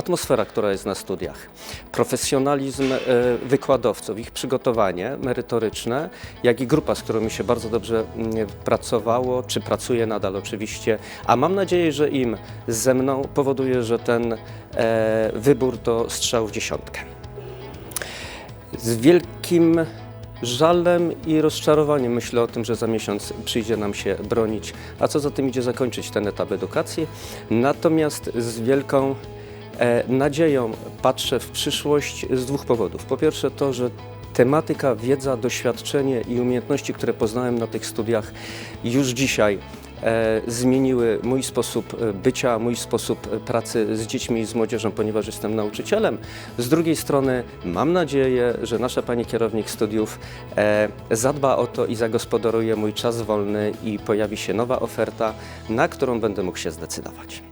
atmosfera, która jest na studiach, profesjonalizm e, wykładowców, ich przygotowanie merytoryczne, jak i grupa, z którą mi się bardzo dobrze mm, pracowało, czy pracuje nadal oczywiście, a mam nadzieję, że im ze mną powoduje, że ten e, wybór to strzał w dziesiątkę. Z wielkim żalem i rozczarowaniem myślę o tym, że za miesiąc przyjdzie nam się bronić, a co za tym idzie zakończyć ten etap edukacji. Natomiast z wielką nadzieją patrzę w przyszłość z dwóch powodów. Po pierwsze to, że tematyka, wiedza, doświadczenie i umiejętności, które poznałem na tych studiach już dzisiaj e, zmieniły mój sposób e, bycia, mój sposób e, pracy z dziećmi i z młodzieżą, ponieważ jestem nauczycielem. Z drugiej strony mam nadzieję, że nasza pani kierownik studiów e, zadba o to i zagospodaruje mój czas wolny i pojawi się nowa oferta, na którą będę mógł się zdecydować.